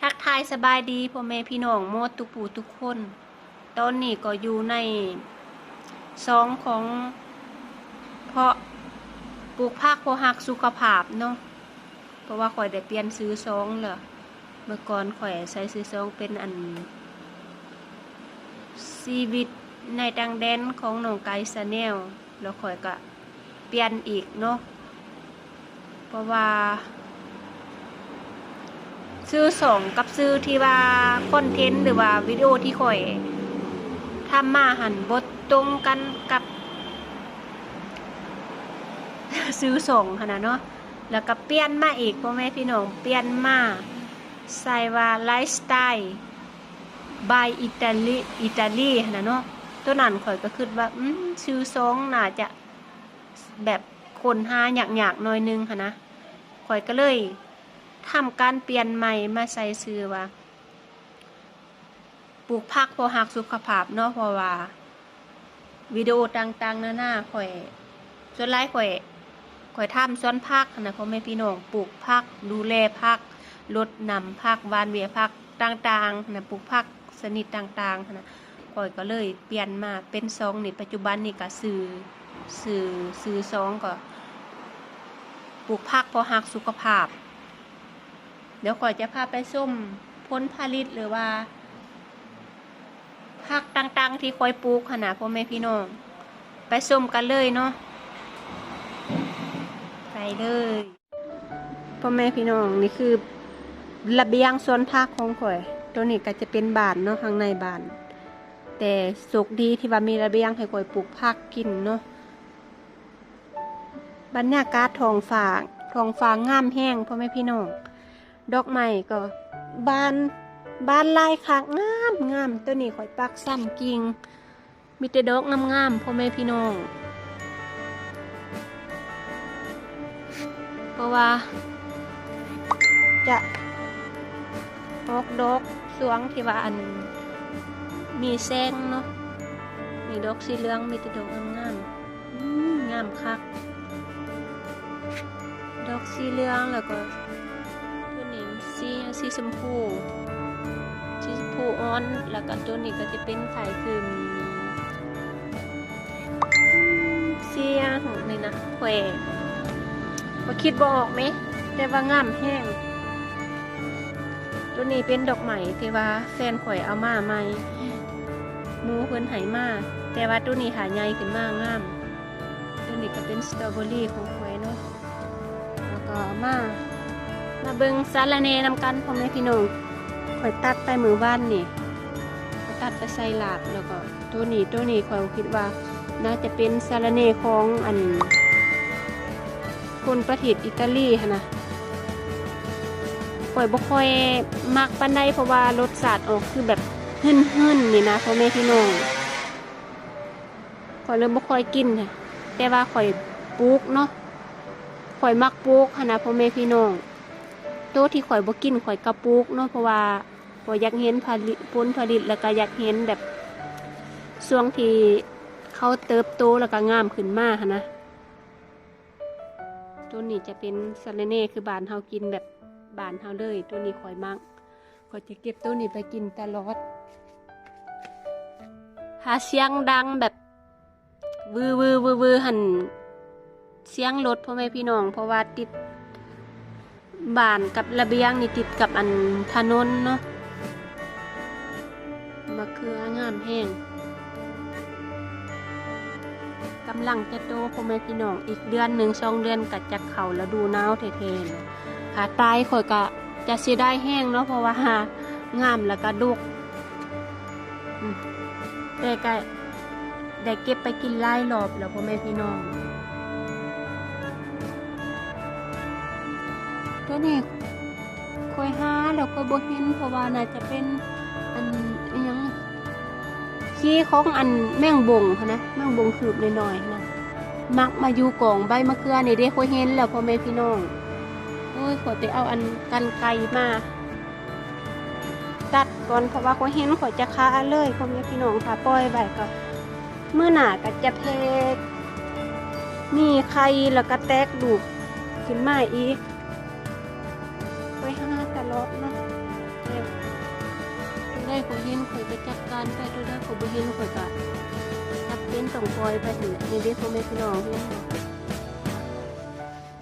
ทักทายสบายดีพ่อแม่พี่น้องโมดทุกปู่ทุกคน ตอนนี้ก็อยู่ในซองของเพาะปลูกผักพอหักสุขภาพเนาะเพราะว่าข่อยได้เปลี่ยนซื้อซองแล้วเมื่อก่อนข่อยใช้ซื้อซองเป็นอันชีวิตในดังแดนของน้องไก่ซาแนลแล้วข่อยก็เปลี่ยนอีกเนาะเพราะว่า ซื้อสองกับซื้อที่ว่าคอนเทนต์หรือว่าวิดีโอที่ข่อยทำมาหันบทตรงกันกับ ซื้อสองขนาดเนาะแล้วก็เปลี่ยนมาอีกพ่อแม่พี่น้องเปลี่ยนมาใส่ว่าไลฟ์สไตล์บายอิตาลีอิตาลีขนาดเนาะตัวนั้นข่อยก็คิดว่าอืมซื้อสองน่าจะแบบคนหาอยากๆหน่อยนึงค่ะนะข่อยก็เลย ทำการเปลี่ยนใหม่มาใส่ซื้อว่าปลูกผักพอหักสุขภาพเนาะเพราะว่าวิดีโอต่างๆหน้าข่อยส่วนไลข่อยข่อยทำสวนผักนะพ่อแม่พี่น้องปลูกผักดูแลผักลดนำผักหวานเวียผักต่างๆนะปลูกผักชนิดต่างๆนะข่อยก็เลยเปลี่ยนมาเป็นซองนี่ปัจจุบันนี่ก็ซื้อซื้อซื้อซองก็ปลูกผักพอหักสุขภาพ เดี๋ยวก่อนจะพาไปส้มพ้นผลิตหรือว่าผักต่างๆ ที่คอยปลูกขนาดพ่อแม่พี่น้อง ไปส้มกันเลยเนาะไปเลยพ่อแม่พี่น้องนี่คือระเบียงส่วนผักของข่อย ตัวนี้ก็จะเป็นบานเนาะข้างในบาน แต่สุกดีที่ว่ามีระเบียงให้ข่อยปลูกผักกินเนาะบรรยากาศทองฝางทองฝางงามแห้งพ่อแม่พี่น้อง ดอกไม้ก็บานบานลายคักงามงามตัวนี้ข่อยปักซ้ำกิ่งมีแต่ดอกงามงามๆพ่อแม่พี่น้อง เพราะว่า จะออกดอกสวงที่ว่าอัน มีแสงเนาะมีดอกสีเหลืองมีแต่ดอกงามงามๆงามคัก ดอกสีเหลืองแล้วก็ สีสีชมพูสีชมพูอ่อน แล้วก็ตัวนี้ก็จะเป็นไข่คือเสียของนี่นะแขวมาคิดบออกไหมแต่ว่างามแห้งตัวนี้เป็นดอกใหม่ที่ว่าแฟนข่อยเอามาใหม่มูเพิ่นไหมาแต่ว่าตัวนี้หาใหญ่ขึ้นมากงามตัวนี้ก็เป็นสตรอเบอรี่ของข่อยเนาะแล้วก็มา มาเบิงสารเนนำกันพ่อแม่พี่น้องข่อยตัดไปมือบ้านนี่ข่อยตัดไปใส่ลาบแล้วก็ตัวนี้ตัวนี้ข่อยคิดว่า น่าจะเป็นสารเนของอัน คนประเทศอิตาลีหั้นะข่อยบ่ค่อยมักปานใดเพราะว่ารสชาติออกคือแบบหึ่นหึ่นนี่นะพ่อแม่พี่น้องข่อยเลยบ่ค่อยกินค่ะแต่ว่าข่อยปลูกเนาะข่อยมักปลูกหั้นนะพ่อแม่พี่น้อง ตัวที่ข่อยบ่กินข่อยกระปลูกเนาะเพราะว่าข่อยอยากเห็นผลิตผลผลิตแล้วก็อยากเห็นแบบช่วงที่เขาเติบโตแล้วก็งามขึ้นมาหั้นะตัวนี้จะเป็นสะระเน่คือบานเฮากินแบบบานเฮาเลย ตัวนี้ข่อยมักข่อยจะเก็บตัวนี้ไปกินตลอดหาเสียงดังแบบวือวือวือวือหันเสียงรถพ่อแม่พี่น้องเพราะว่าติด บ้านกับระเบียงนี่ติดกับอันถนนเนาะมะเขืองามแห้งกำลังจะโตพ่อแม่พี่น้องอีกเดือนหนึ่งสองเดือนก็จะเข่าแล้วดูหนาวเท่ๆเลยขาตายข่อยก็จะเสียได้แห้งเนาะเพราะว่างามแล้วก็ดุกแต่ก็ได้เก็บไปกินไล่รอบแล้วพ่อแม่พี่น้อง ตัวนี้คอยหาแล้วก็บ่เห็นเพราะว่าน่าจะเป็นอันยังขี้ของอันแมงบงนะแมงบงคืบหน่อยๆนะมักมาอยู่กองใบมะเขือนี่เด้คอยเห็นแล้วพ่อแม่พี่น้องโอ้ยขอไปเอาอันกันไกลมาตัดก่อนเพราะว่าขอยเห็นขอจะคาเลยพ่อแม่พี่น้องค่ะปล่อยไว้ก็เมื่อหนาก็จะเพกมีไข่แล้วก็แตกลูกขึ้นมาอีก ข่อยเห็นข่อยก็จัดการไปตัวได้ข่อยบ่เห็นข่อยก็จับเป็นต้องปล่อยไปนั่นแหละนี่เด้พ่อแม่พี่น้องเห็นบ่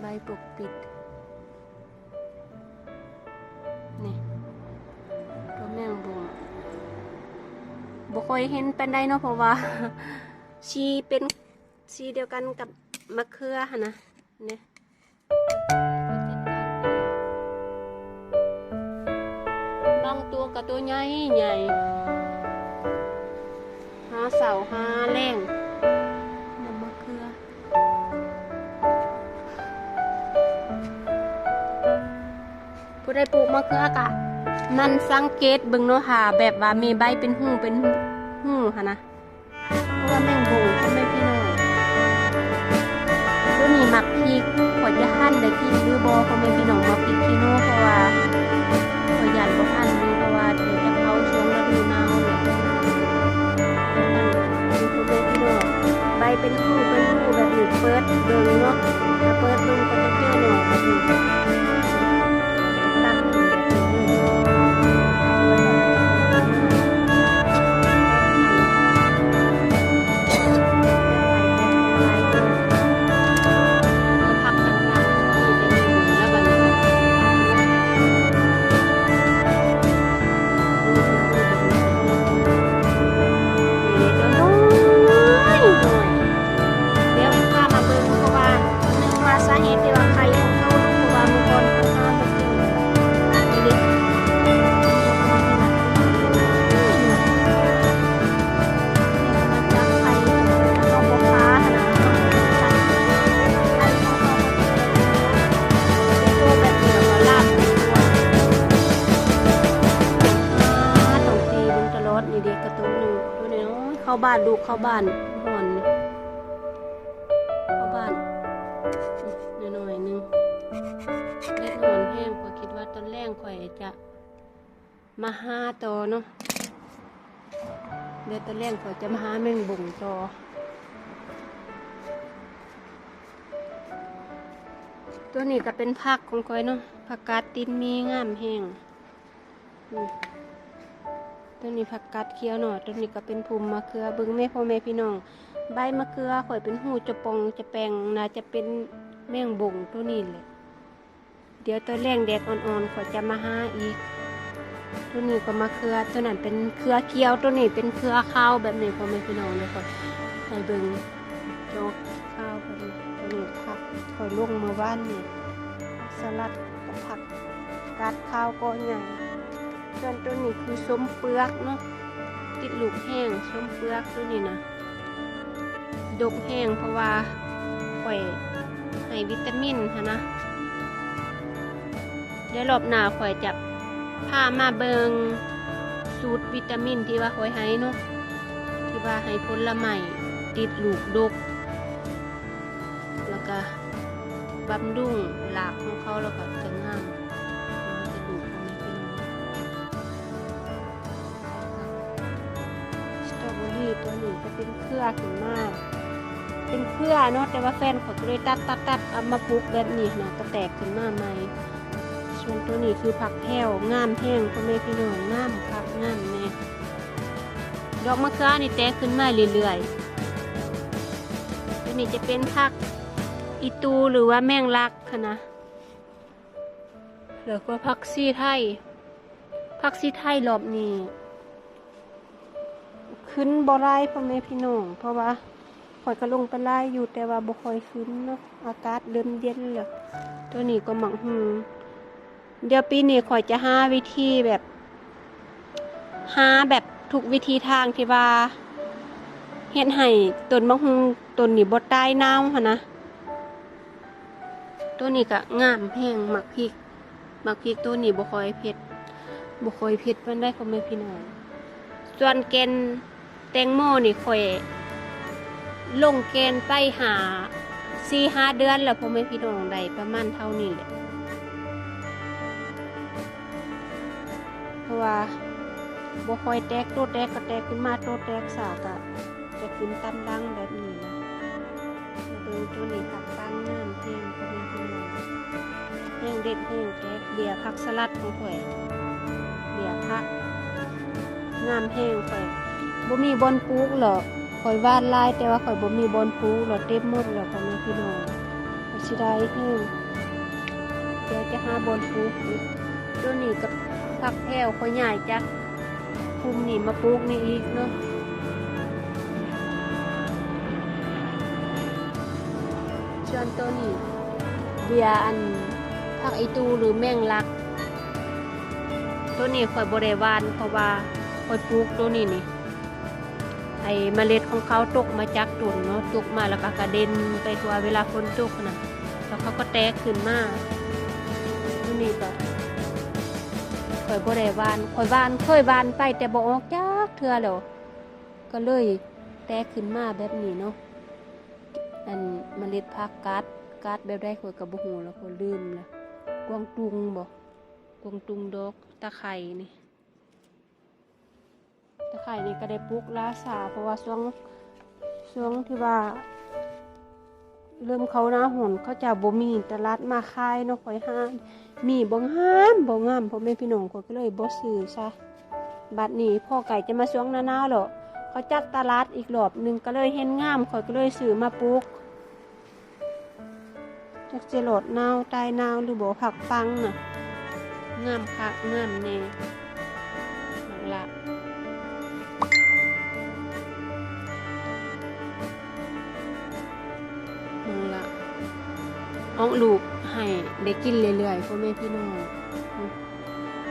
ใบปกปิดนี่ตัวแมงบุมบ่ค่อยเห็นเปานใดเนาะเพราะว่าชีเป็นชีเดียวกันกับมะเขือหั่นนะเนี่ย บางตัวกับตัวใหญ่ใหญ่หาเสาหาแรงน้ำมะเขือผู้ใดปลูกมะเขือกะมันสังเกตเบิ่งเนาะค่ะแบบว่ามีใบเป็นหูเป็นหูค่ะนะเพราะว่าแมงบงก็ไม่พี่น้องตัวนี้มักพริกขอจะหั่นได้กินหรือบ่ก็ไม่พี่น้องมาพริกขี้โน่เพราะว่า เป็นหูเป็นหูแบบนี้เปิดเบิ่งเนาะถ้าเปิดเบิ่งก็จะเจอหน่อแบบนี้ เข้าบ้านห่อนเข้าบ้านหน่อยๆหนึงเล็ดนอนแห้งข่อยคิดว่าตอนแรกข่อยจะมาห้าต่อเนาะเดี๋ยวตอนแรกข่อยจะมาหาแมงบ่งต่อตัวนี้ก็เป็นผักของข่อยเนาะผักกาดตินมีงามแห้งอืม ตัวนี้ผักกาดเขียวหน่อยตัวนี้ก็เป็นภูมิมะเขือบึงแม่พ่อแม่พี่น้อง ใบมะเขือข่อยเป็นหูจะปองจะแปลงน่าจะเป็นแมงบงตัวนี้แหละเดี๋ยวตัวแรงแดดอ่อนๆขอยจะมาหาอีก ตัวนี้ก็มาเครือตัวนั้นเป็นเครือเคี้ยวตัวนี้เป็นเครือข้าวแบบนี้พ่อแม่พี่น้องเลยค่ะให้เบิงโจกข้าวแบบนี้ตัวนี้ผักคอยลงมาบ้านนี่สลัดกับผักกัดข้าวก็ใหญ่ ส่วนตัวนี้คือส้มเปลือกเนาะติดลูกแห้งส้มเปลือกตัวนี้นะดกแห้งเพราะว่าข่อยให้วิตามินค่ะนะเดี๋ยวรอบหน้าข่อยจะพามาเบิงสูตรวิตามินที่ว่าข่อยให้เนาะที่ว่าให้ผลไม้ติดลูกดก แล้วก็บำรุงหลากของเขาแล้วก็จะงาม เป็นเครือขึ้นมาเป็นเครือเนาะแต่ว่าแฟนเขาก็เลยตัดตัดตัดเอามาปลูกแบบนี้นะก็แตกขึ้นมาใหม่ส่วนตัวนี้คือผักแห้วงามแห้งพ่อแม่พี่น้องงามคักงามแน่ดอกมะเขือนี่แตกขึ้นมาเรื่อยๆตัวนี้จะเป็นผักอีตูหรือว่าแมงลักค่ะนะแล้วก็ผักซีไทยผักซีไทยรอบนี้ ขึ้นบ่ไรพ่อแม่พี่น้องเพราะว่าข่อยก็ลงไปไล่อยู่แต่ว่าบ่คอยขึ้นเนาะอากาศเริ่มเย็นแล้วตัวนี้ก็หมักหืมเดี๋ยวปีนี้ข่อยจะหาวิธีแบบหาแบบทุกวิธีทางที่ว่าเฮ็ดให้ต้นมะฮุงต้นนี้บ่ตายหนาหั่นนะตัวนี้ก็งามแห้งหมักพริกหมักพริกตัวนี้บ่ค่อยเผ็ดบ่ค่อยเผ็ดปานใดพ่อแม่พี่น้องส่วนแกน แตงโมนี่ข่อยลงแกนไปหา4-5เดือนแล้วพ่อแม่พี่น้องได้ประมาณเท่านี้แหละเพราะว่าบ่ค่อยแตกโตแตกก็แตกขึ้นมาโตแตกสากะจะขึ้นตันดังแบบนี้นะมาดูตัวนี้ผักตั้งงามเพียงพอดีพี่น้องแห้งเด็ดแห้งแตกเบียร์ผักสลัดของข่อยเบียร์ผักงามแห้งข่อย บ่มีบอนปลูกหรอกข่อยวาดลายแต่ว่าข่อยบ่มีบอนปลูกหรอกเต็มหมดแล้วพ่อแม่พี่น้องสิได้แห้งเดี๋ยวจะหาบอนปลูกอีกตัวนี้กับผักแพวข่อยใหญ่จักคุมนี่มาปลูกนี่อีกเนาะส่วนตัวนี้เบียอันผักอีตูหรือแมงลัก ตัวนี้ข่อยบริวานเพราะว่าข่อยปลูกตัวนี้นี่ อ้เมล็ดของเขาตกมาจากต้นเนาะตกมาแล้วก็กระเด็นไปทัวเวลาฝนตกนะแล้วเขาก็แตกขึ้นมาตัวนี้ก็ข่อยบริวานข่อยวานเคยวานไปแต่บ่ออกจากเทื่อแล้วก็เลยแตกขึ้นมาแบบนี้เนาะอันเมล็ดพักกัดกัดแบบได้ข่อยก็บ่ฮู้แล้วข่อยลืมล้วกวางตุงบ่กวงตุงดอกตะไคร่นี่ ตะไคร่นี่ก็ได้ปลูกลาสาเพราะว่าช่วงช่วงที่ว่า เริ่มเขาหน้าหนเขาจะบ่มีตลาดมาขายเนาะข่อยห้ามมีบ่งามบ่งามพ่อแม่พี่น้องข่อยก็เลยบ่ซื้อซะบัดนี้พ่อไก่จะมาช่วงหน้าหนาวแล้วเขาจัดตลาดอีกรอบหนึ่งก็เลยเห็นงามข่อยก็เลยซื้อมาปลูกจักสิโหลดนาวตายนาวหรือบ่ผักปังน่ะงามคักงามแน่มักละ ออกลูกให้ได้กินเรื่อยๆพ่อแม่พี่น้อง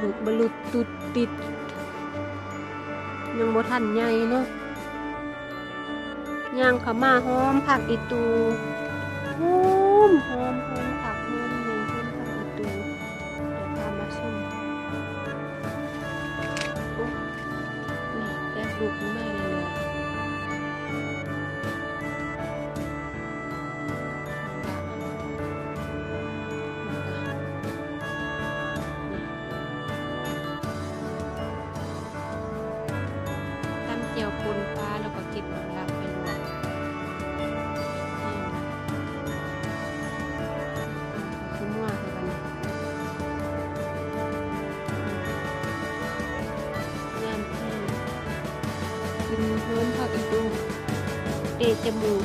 ลูกบรรลุตุดติด ยังบ่ทันใหญ่เนาะย่างขม่าหอมผักอีตูหอมหอมหอมค่ะ จมูก